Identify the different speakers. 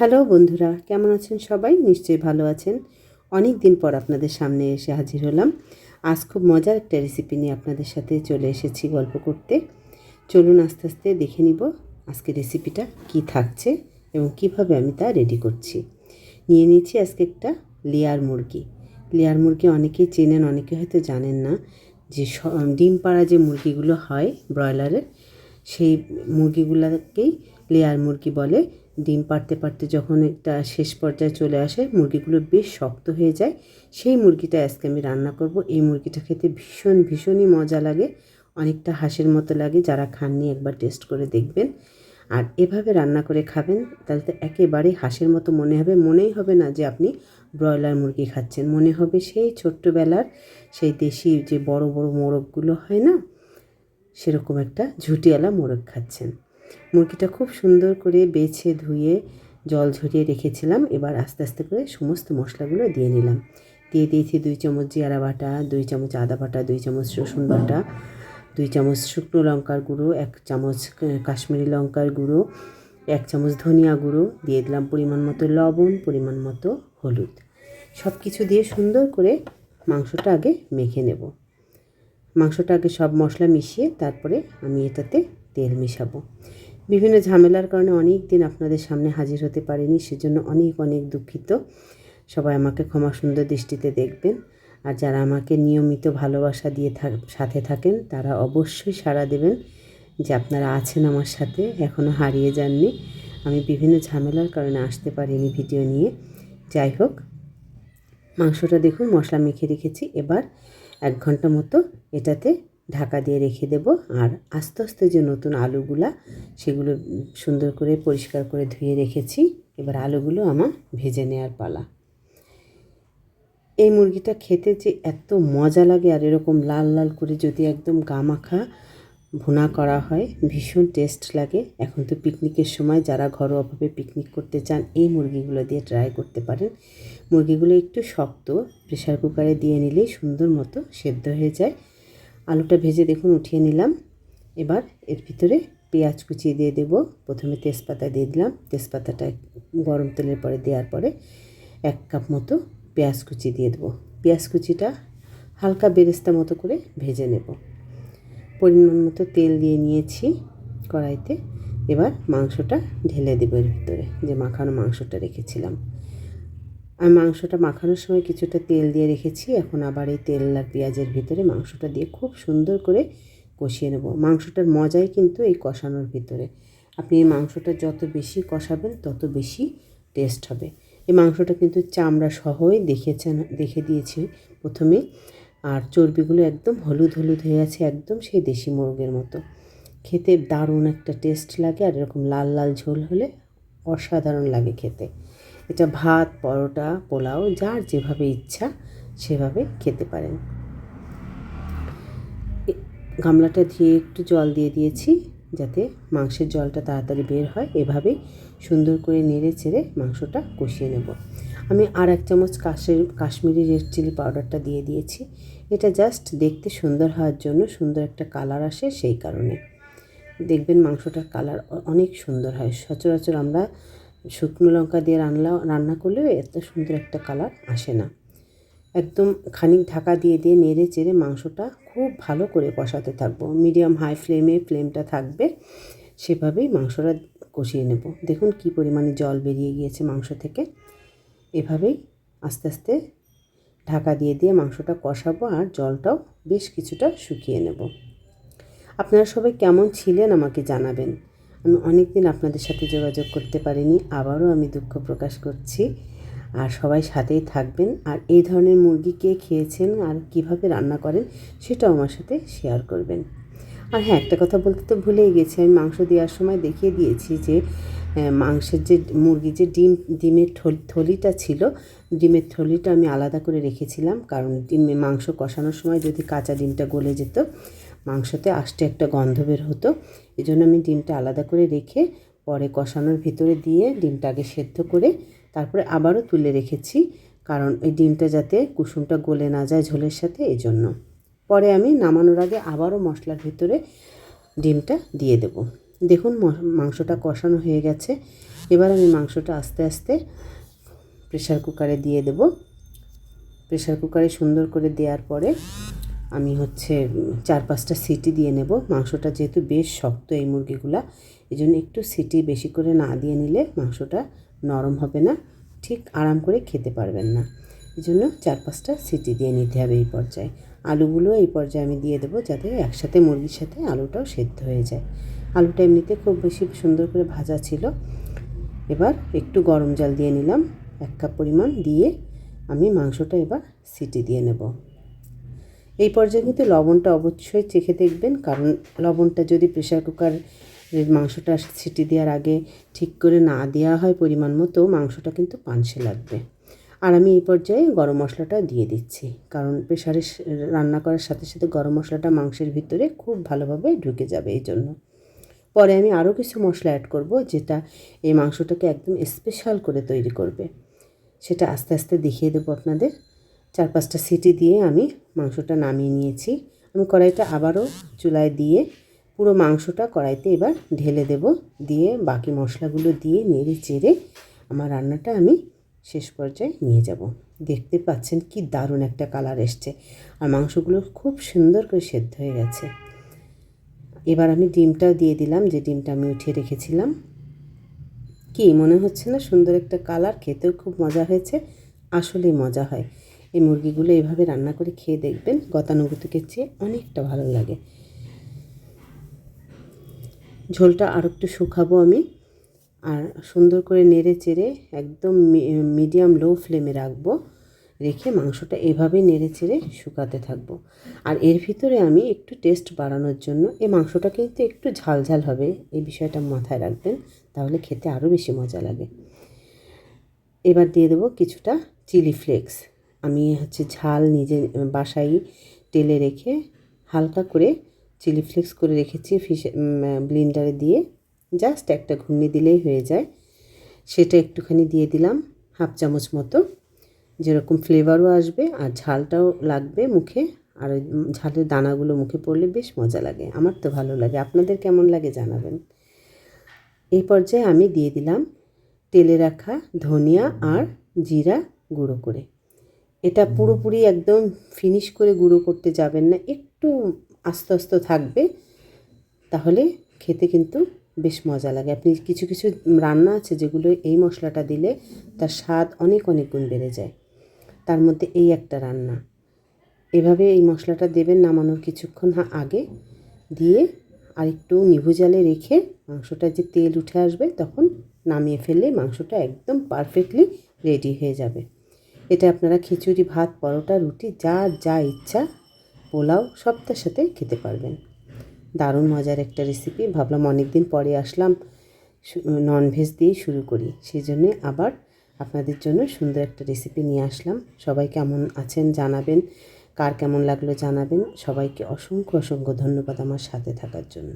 Speaker 1: Hello বন্ধুরা, কেমন আছেন সবাই? নিশ্চয়ই ভালো আছেন। অনেক দিন পর আপনাদের সামনে এসে হাজির হলাম। আজ খুব মজার একটা রেসিপি নিয়ে আপনাদের সাথে চলে এসেছি গল্প করতে। চলুন আস্তে আস্তে দেখে নিব আজকে রেসিপিটা কি থাকছে এবং কীভাবে আমি তা রেডি করছি। নিয়ে নিচ্ছি আজকে একটা লেয়ার মুরগি। লেয়ার মুরগি অনেকেই চেনেন, অনেকে হয়তো জানেন না যে ডিম পাড়া যে মুরগিগুলো হয় ব্রয়লারের সেই মুরগিগুলোকেই লেয়ার মুরগি বলে। ডিম পাড়তে পারতে যখন একটা শেষ পর্যায়ে চলে আসে, মুরগিগুলো বেশ শক্ত হয়ে যায়। সেই মুরগিটা আজকে আমি রান্না করব। এই মুরগিটা খেতে ভীষণ, ভীষণই মজা লাগে। অনেকটা হাঁসের মতো লাগে। যারা খাননি একবার টেস্ট করে দেখবেন। আর এভাবে রান্না করে খাবেন, তাহলে তো একেবারেই হাঁসের মতো মনে হবে। মনেই হবে না যে আপনি ব্রয়লার মুরগি খাচ্ছেন। মনে হবে সেই ছোট্টবেলার, সেই দেশি যে বড় বড় মোরগগুলো হয় না, সেরকম একটা ঝুটিওয়ালা মোরগ খাচ্ছেন। মুরগিটা খুব সুন্দর করে বেছে ধুয়ে জল ঝরিয়ে রেখেছিলাম। এবার আস্তে আস্তে করে সমস্ত মশলাগুলো দিয়ে নিলাম। দিয়ে দিয়েছি দুই চামচ জিরা বাটা, দুই চামচ আদা বাটা, দুই চামচ রসুন বাটা, দুই চামচ শুকনো লঙ্কার গুঁড়ো, এক চামচ কাশ্মীরি লঙ্কার গুঁড়ো, এক চামচ ধনিয়া গুঁড়ো, দিয়ে দিলাম পরিমাণ মতো লবণ, পরিমাণ মতো হলুদ। সব কিছু দিয়ে সুন্দর করে মাংসটা আগে মেখে নেব। মাংসটা আগে সব মশলা মিশিয়ে তারপরে আমি এটাতে তেল মেশাবো। বিভিন্ন ঝামেলার কারণে অনেক দিন আপনাদের সামনে হাজির হতে পারিনি, সেজন্য অনেক অনেক দুঃখিত। সবাই আমাকে ক্ষমা সুন্দর দৃষ্টিতে দেখবেন। আর যারা আমাকে নিয়মিত ভালোবাসা দিয়ে সাথে থাকেন, তারা অবশ্যই সাড়া দেবেন যে আপনারা আছেন আমার সাথে এখনও হারিয়ে যাননি। আমি বিভিন্ন ঝামেলার কারণে আসতে পারিনি ভিডিও নিয়ে। যাই হোক, মাংসটা দেখুন, মশলা মেখে রেখেছি। এবার এক ঘণ্টা মতো এটাতে ঢাকা দিয়ে রেখে দেব। আর আস্তে আস্তে যে নতুন আলুগুলা, সেগুলো সুন্দর করে পরিষ্কার করে ধুয়ে রেখেছি। এবার আলুগুলো আমার ভেজে নেওয়ার পালা। এই মুরগিটা খেতে যে এত মজা লাগে, আর এরকম লাল লাল করে যদি একদম গামাখা ভুনা করা হয়, ভীষণ টেস্ট লাগে। এখন তো পিকনিকের সময়, যারা ঘরোয়াভাবে পিকনিক করতে চান, এই মুরগিগুলো দিয়ে ট্রাই করতে পারেন। মুরগিগুলো একটু শক্ত প্রেশার কুকারে দিয়ে নিলেই সুন্দর মতো সেদ্ধ হয়ে যায়। আলুটা ভেজে দেখুন, উঠিয়ে নিলাম। এবার এর ভিতরে পেঁয়াজ কুচিয়ে দিয়ে দেবো। প্রথমে তেজপাতা দিয়ে দিলাম। তেজপাতাটা গরম তেলের পরে দেওয়ার পরে এক কাপ মতো পেঁয়াজ কুচি দিয়ে দেবো। পেঁয়াজ কুচিটা হালকা বেরেস্তা মতো করে ভেজে নেব। পরিমাণ মতো তেল দিয়ে নিয়েছি কড়াইতে। এবার মাংসটা ঢেলে দেবো এর ভিতরে, যে মাখানো মাংসটা রেখেছিলাম। আমি মাংসটা মাখানোর সময় কিছুটা তেল দিয়ে রেখেছি। এখন আবার এই তেল আর পেঁয়াজের ভিতরে মাংসটা দিয়ে খুব সুন্দর করে কষিয়ে নেব। মাংসটার মজাই কিন্তু এই কষানোর ভিতরে। আপনি এই মাংসটা যত বেশি কষাবেন, তত বেশি টেস্ট হবে। এই মাংসটা কিন্তু চামড়া সহই দেখেছেন, দেখে দিয়েছি প্রথমে। আর চর্বিগুলো একদম হলুদ হলুদ হয়ে আছে একদম সেই দেশি মুরগের মতো। খেতে দারুণ একটা টেস্ট লাগে আর এরকম লাল লাল ঝোল হলে অসাধারণ লাগে খেতে। এটা ভাত, পরোটা, পোলাও, যার যেভাবে ইচ্ছা সেভাবে খেতে পারেন। গামলাটা ধুয়ে একটু জল দিয়ে দিয়েছি যাতে মাংসের জলটা তাড়াতাড়ি বের হয়। এভাবেই সুন্দর করে নেড়ে চেড়ে মাংসটা কষিয়ে নেব। আমি আর এক চামচ কাশের, কাশ্মীরি রেড চিলি পাউডারটা দিয়ে দিয়েছি। এটা জাস্ট দেখতে সুন্দর হওয়ার জন্য সুন্দর একটা কালার আসে সেই কারণে। দেখবেন মাংসটার কালার অনেক সুন্দর হয়। সচরাচর আমরা শুকনো লঙ্কা দিয়ে রান্না রান্না করলেও এত সুন্দর একটা কালার আসে না। একদম খানিক ঢাকা দিয়ে দিয়ে নেড়ে চেড়ে মাংসটা খুব ভালো করে কষাতে থাকব। মিডিয়াম হাই ফ্লেমে, ফ্লেমটা থাকবে, সেভাবেই মাংসটা কষিয়ে নেব। দেখুন কি পরিমাণে জল বেরিয়ে গিয়েছে মাংস থেকে। এভাবেই আস্তে আস্তে ঢাকা দিয়ে দিয়ে মাংসটা কষাবো আর জলটাও বেশ কিছুটা শুকিয়ে নেব। আপনারা সবাই কেমন ছিলেন আমাকে জানাবেন। আমি অনেক দিন আপনাদের সাথে যোগাযোগ করতে পারিনি, আবারও আমি দুঃখ প্রকাশ করছি। আর সবাই সাথেই থাকবেন। আর এই ধরনের মুরগি কে খেয়েছেন আর কীভাবে রান্না করেন সেটাও আমার সাথে শেয়ার করবেন। আর হ্যাঁ একটা কথা বলতে তো ভুলেই গেছি, আমি মাংস দেওয়ার সময় দেখিয়ে দিয়েছি যে মাংসের যে মুরগি যে ডিম, ডিমের থল- থলিটা ছিল, ডিমের থলিটা আমি আলাদা করে রেখেছিলাম। কারণ ডিমে মাংস কষানোর সময় যদি কাঁচা ডিমটা গলে যেত, মাংসতে আষ্টে একটা গন্ধ বের হতো। এই জন্য আমি ডিমটা আলাদা করে রেখে পরে কষানোর ভিতরে দিয়ে ডিমটা আগে সেদ্ধ করে তারপরে আবারও তুলে রেখেছি, কারণ ওই ডিমটা যাতে কুসুমটা গলে না যায় ঝোলের সাথে এই জন্য পরে আমি নামানোর আগে আবারও মশলার ভিতরে ডিমটা দিয়ে দেব। দেখুন মাংসটা কষানো হয়ে গেছে। এবার আমি মাংসটা আস্তে আস্তে প্রেশার কুকারে দিয়ে দেব। প্রেশার কুকারে সুন্দর করে দেওয়ার পরে আমি হচ্ছে চার পাঁচটা সিটি দিয়ে নেব। মাংসটা যেহেতু বেশ শক্ত এই মুরগিগুলা এই জন্য একটু সিটি বেশি করে না দিয়ে নিলে মাংসটা নরম হবে না, ঠিক আরাম করে খেতে পারবেন না। এই জন্য চার পাঁচটা সিটি দিয়ে নিতে হবে এই পর্যায়ে। আলুগুলো এই পর্যায়ে আমি দিয়ে দেবো যাতে একসাথে মুরগির সাথে আলুটাও সেদ্ধ হয়ে যায়। আলুটা এমনিতে খুব বেশি সুন্দর করে ভাজা ছিল। এবার একটু গরম জল দিয়ে নিলাম, এক কাপ পরিমাণ দিয়ে আমি মাংসটা এবার সিটি দিয়ে নেব। এই পর্যায়ে কিন্তু লবণটা অবশ্যই চেখে দেখবেন, কারণ লবণটা যদি প্রেশার কুকার মাংসটা সিটি দেওয়ার আগে ঠিক করে না দেওয়া হয় পরিমাণ মতো, মাংসটা কিন্তু পানসে লাগবে। আর আমি এই পর্যায়ে গরম মশলাটা দিয়ে দিচ্ছি, কারণ প্রেশারে রান্না করার সাথে সাথে গরম মশলাটা মাংসের ভিতরে খুব ভালোভাবে ঢুকে যাবে এই জন্য। পরে আমি আরও কিছু মশলা অ্যাড করব, যেটা এই মাংসটাকে একদম স্পেশাল করে তৈরি করবে। সেটা আস্তে আস্তে দেখিয়ে দেবো আপনাদের। চার পাঁচটা সিটি দিয়ে আমি মাংসটা নামিয়ে নিয়েছি। আমি কড়াইটা আবারও চুলায় দিয়ে পুরো মাংসটা কড়াইতে এবার ঢেলে দেব। দিয়ে বাকি মশলাগুলো দিয়ে নেড়ে চেড়ে আমার রান্নাটা আমি শেষ পর্যায়ে নিয়ে যাব। দেখতে পাচ্ছেন কি দারুণ একটা কালার এসছে। আর মাংসগুলো খুব সুন্দর করে সেদ্ধ হয়ে গেছে। এবার আমি ডিমটাও দিয়ে দিলাম, যে ডিমটা আমি উঠিয়ে রেখেছিলাম। কি মনে হচ্ছে না সুন্দর একটা কালার? খেতেও খুব মজা হয়েছে, আসলেই মজা হয়। এই মুরগিগুলো এভাবে রান্না করে খেয়ে দেখবেন গতানুগতিকের চেয়ে অনেকটা ভালো লাগে। ঝোলটা আর একটু শুকাবো আমি আর সুন্দর করে নেড়ে চেড়ে একদম মিডিয়াম লো ফ্লেমে রাখব। রেখে মাংসটা এভাবেই নেড়ে চেড়ে শুকাতে থাকব। আর এর ভিতরে আমি একটু টেস্ট বাড়ানোর জন্য, এই মাংসটা কিন্তু একটু ঝাল ঝাল হবে, এই বিষয়টা মাথায় রাখবেন, তাহলে খেতে আরও বেশি মজা লাগে। এবার দিয়ে দেবো কিছুটা চিলি ফ্লেক্স। আমি হচ্ছে ঝাল নিজে বাসায় তেলে রেখে হালকা করে চিলি ফ্লেক্স করে রেখেছি ফিশ ব্লিন্ডারে দিয়ে। জাস্ট একটা ঘূর্ণি দিলেই হয়ে যায়। সেটা একটুখানি দিয়ে দিলাম, হাফ চামচ মতো। যেরকম ফ্লেভারও আসবে আর ঝালটাও লাগবে মুখে। আর ওই ঝালের দানাগুলো মুখে পড়লে বেশ মজা লাগে। আমার তো ভালো লাগে। আপনাদের কেমন লাগে জানাবেন। এই পর্যায়ে আমি দিয়ে দিলাম তেলে রাখা ধনিয়া আর জিরা গুঁড়ো করে। এটা পুরোপুরি একদম ফিনিশ করে গুঁড়ো করতে যাবেন না একটু আস্তে আস্তে থাকবে তাহলে খেতে কিন্তু বেশ মজা লাগে। আপনি কিছু কিছু রান্না আছে যেগুলো এই মশলাটা দিলে তার স্বাদ অনেক অনেক গুণ বেড়ে যায়। তার মধ্যে এই একটা রান্না। এভাবে এই মশলাটা দেবেন নামানোর কিছুক্ষণ আগে দিয়ে আর একটু নিভু জালে রেখে মাংসটা যে তেল উঠে আসবে তখন নামিয়ে ফেললে মাংসটা একদম পারফেক্টলি রেডি হয়ে যাবে। এটা আপনারা খিচুড়ি, ভাত, পরোটা, রুটি, যা যা ইচ্ছা পোলাও সবটার সাথে খেতে পারবেন। দারুণ মজার একটা রেসিপি ভাবলাম অনেক দিন পরে আসলাম ননভেজ দিয়ে শুরু করি। সেই জন্যে আবার আপনাদের জন্য সুন্দর একটা রেসিপি নিয়ে আসলাম। সবাই কেমন আছেন জানাবেন, কার কেমন লাগল জানাবেন। সবাইকে অসংখ্য অসংখ্য ধন্যবাদ আমার সাথে থাকার জন্য।